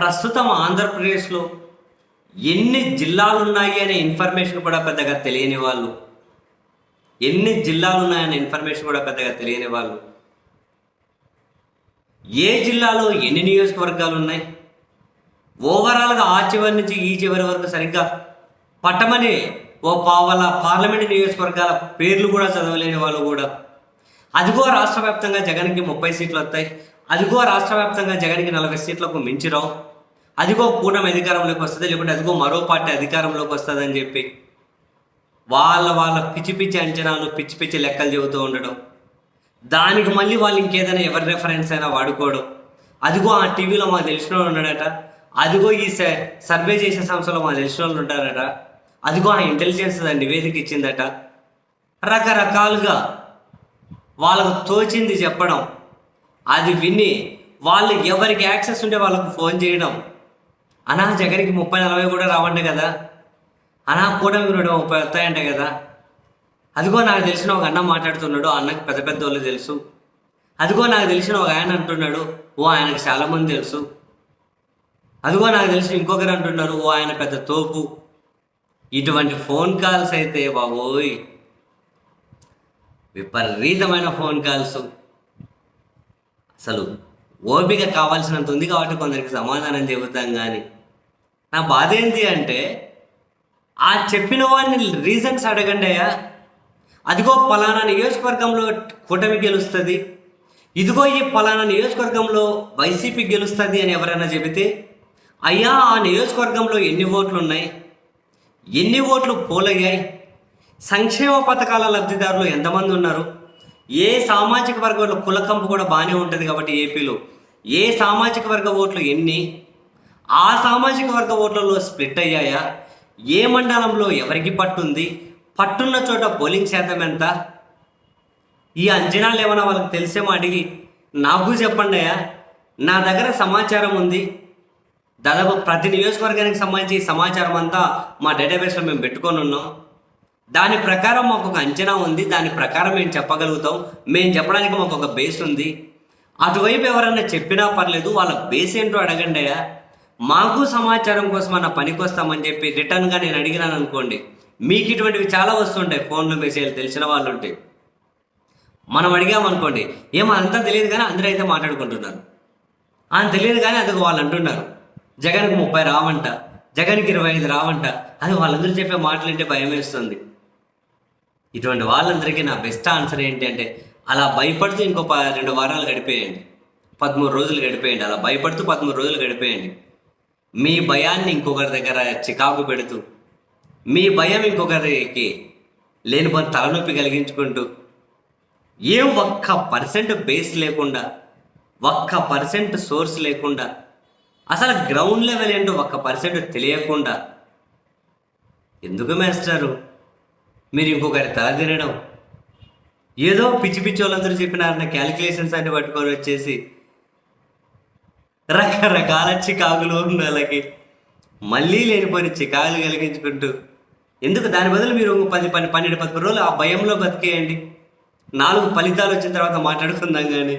ప్రస్తుతం ఆంధ్రప్రదేశ్లో ఎన్ని జిల్లాలు ఉన్నాయి అనే ఇన్ఫర్మేషన్ కూడా పెద్దగా తెలియని వాళ్ళు. ఎన్ని జిల్లాలు ఉన్నాయనే ఇన్ఫర్మేషన్ కూడా పెద్దగా తెలియని వాళ్ళు. ఏ జిల్లాలో ఎన్ని నియోజకవర్గాలు ఉన్నాయి? ఓవరాల్గా ఆ చివరి నుంచి ఈ చివరి వరకు సరిగ్గా పట్టమని ఓ పావల పార్లమెంట్ నియోజకవర్గాల పేర్లు కూడా చదవలేని వాళ్ళు కూడా. అదిగో రాష్ట్ర వ్యాప్తంగా జగన్కి ముప్పై సీట్లు వస్తాయి. అదిగో రాష్ట్ర వ్యాప్తంగా జగన్కి నలభై సీట్లకు మించి రావు అదిగో కూటమి అధికారంలోకి వస్తుంది లేకుంటే అదిగో మరో పార్టీ అధికారంలోకి వస్తుంది అని చెప్పి వాళ్ళ వాళ్ళ పిచ్చి పిచ్చి అంచనాలు పిచ్చి పిచ్చి లెక్కలు చెబుతూ ఉండడం. దానికి మళ్ళీ వాళ్ళు ఇంకేదైనా ఎవరి రెఫరెన్స్ అయినా వాడుకోవడం. అదిగో ఆ టీవీలో మాకు తెలిసిన వాళ్ళు ఉన్నాడట. అదిగో ఈ సర్వే చేసే సంస్థలో మాకు తెలిసిన వాళ్ళు ఉంటారట. అదిగో ఆ ఇంటెలిజెన్స్ దాని నివేదిక ఇచ్చిందట. రకరకాలుగా వాళ్ళకు తోచింది చెప్పడం. అది విని వాళ్ళు ఎవరికి యాక్సెస్ ఉంటే వాళ్ళకు ఫోన్ చేయడం. అనా జగన్కి ముప్పై నలభై కూడా రావండి కదా? అనా కూటమికి రెండు ముప్పై వస్తాయంట కదా? అదిగో నాకు తెలిసిన ఒక అన్న మాట్లాడుతున్నాడు ఆ అన్నకి పెద్ద పెద్ద వాళ్ళు తెలుసు. అదిగో నాకు తెలిసిన ఒక ఆయన అంటున్నాడు ఓ ఆయనకు చాలా మంది తెలుసు. అదిగో నాకు తెలిసిన ఇంకొకరు అంటున్నారు ఓ ఆయన పెద్ద తోపు. ఇటువంటి ఫోన్ కాల్స్ అయితే బాబోయ్. విపరీతమైన ఫోన్ కాల్స్. అసలు ఓపిక కావాల్సినంత ఉంది కాబట్టి కొందరికి సమాధానం చెబుతాం కానీ నా బాధ ఏంటి అంటే ఆ చెప్పిన వాడిని రీజన్స్ అడగండి అయ్యా. అదిగో పలానా నియోజకవర్గంలో కూటమి గెలుస్తుంది. ఇదిగో ఈ పలానా నియోజకవర్గంలో వైసీపీ గెలుస్తుంది అని ఎవరైనా చెబితే అయ్యా ఆ నియోజకవర్గంలో ఎన్ని ఓట్లు ఉన్నాయి ఎన్ని ఓట్లు పోలయ్యాయి? సంక్షేమ పథకాల లబ్ధిదారులు ఎంతమంది ఉన్నారు? ఏ సామాజిక వర్గంలో కులకంపు కూడా బాగానే ఉంటుంది కాబట్టి ఏపీలో. ఏ సామాజిక వర్గ ఓట్లు ఎన్ని? ఆ సామాజిక వర్గ ఓట్లలో స్ప్లిట్ అయ్యాయా? ఏ మండలంలో ఎవరికి పట్టుంది? పట్టున్న చోట పోలింగ్ శాతం ఎంత? ఈ అంచనాలు ఏమైనా వాళ్ళకి తెలిసేమో అడిగి నాకు చెప్పండి అయ్యా. నా దగ్గర సమాచారం ఉంది. దాదాపు ప్రతి నియోజకవర్గానికి సంబంధించి సమాచారం అంతా మా డేటాబేస్లో మేము పెట్టుకొని ఉన్నాం. దాని ప్రకారం మాకు ఒక అంచనా ఉంది. దాని ప్రకారం మేము చెప్పగలుగుతాం. మేము చెప్పడానికి మాకు ఒక బేస్ ఉంది. అటువైపు ఎవరైనా చెప్పినా పర్లేదు వాళ్ళ బేస్ ఏంటో అడగండి అయ్యా. మాకు సమాచారం కోసం అన్న పనికి వస్తామని చెప్పి రిటర్న్గా నేను అడిగినాను అనుకోండి మీకు ఇటువంటివి చాలా వస్తుంటాయి ఫోన్లు మెసేజ్లు తెలిసిన వాళ్ళు ఉంటాయి మనం అడిగామనుకోండి ఏమో అంతా తెలియదు కానీ అందరూ అయితే మాట్లాడుకుంటున్నారు. అని తెలియదు కానీ అది వాళ్ళు అంటున్నారు. జగన్కి ముప్పై రావంట జగన్కి ఇరవై ఐదు రావంట అది వాళ్ళందరూ చెప్పే మాటలు అంటే భయం వేస్తుంది. ఇటువంటి వాళ్ళందరికీ నా బెస్ట్ ఆన్సర్ ఏంటి అంటే అలా భయపడుతూ ఇంకో రెండు వారాలు గడిపేయండి. పదమూడు రోజులు గడిపేయండి అలా భయపడుతూ పదమూడు రోజులు గడిపేయండి. మీ భయాన్ని ఇంకొకరి దగ్గర చికాకు పెడుతూ మీ భయం ఇంకొకరికి లేని పని తలనొప్పి కలిగించుకుంటూ ఏ ఒక్క పర్సెంట్ బేస్ లేకుండా ఒక్క పర్సెంట్ సోర్స్ లేకుండా అసలు గ్రౌండ్ లెవెల్ ఏంటో ఒక్క పర్సెంట్ తెలియకుండా ఎందుకు మేస్తారు మీరు ఇంకొకరి తల తినడం. ఏదో పిచ్చి పిచ్చి వాళ్ళందరూ చెప్పినారన్న క్యాలిక్యులేషన్స్ అన్ని పట్టుకొని వచ్చేసి రకరకాల చికాకులు ఉన్న వాళ్ళకి మళ్ళీ లేనిపోయిన చికాకులు కలిగించుకుంటూ ఎందుకు దాని బదులు మీరు పది పని పన్నెండు పది రోజులు ఆ భయంలో బతికేయండి. నాలుగు ఫలితాలు వచ్చిన తర్వాత మాట్లాడుకుందాం కానీ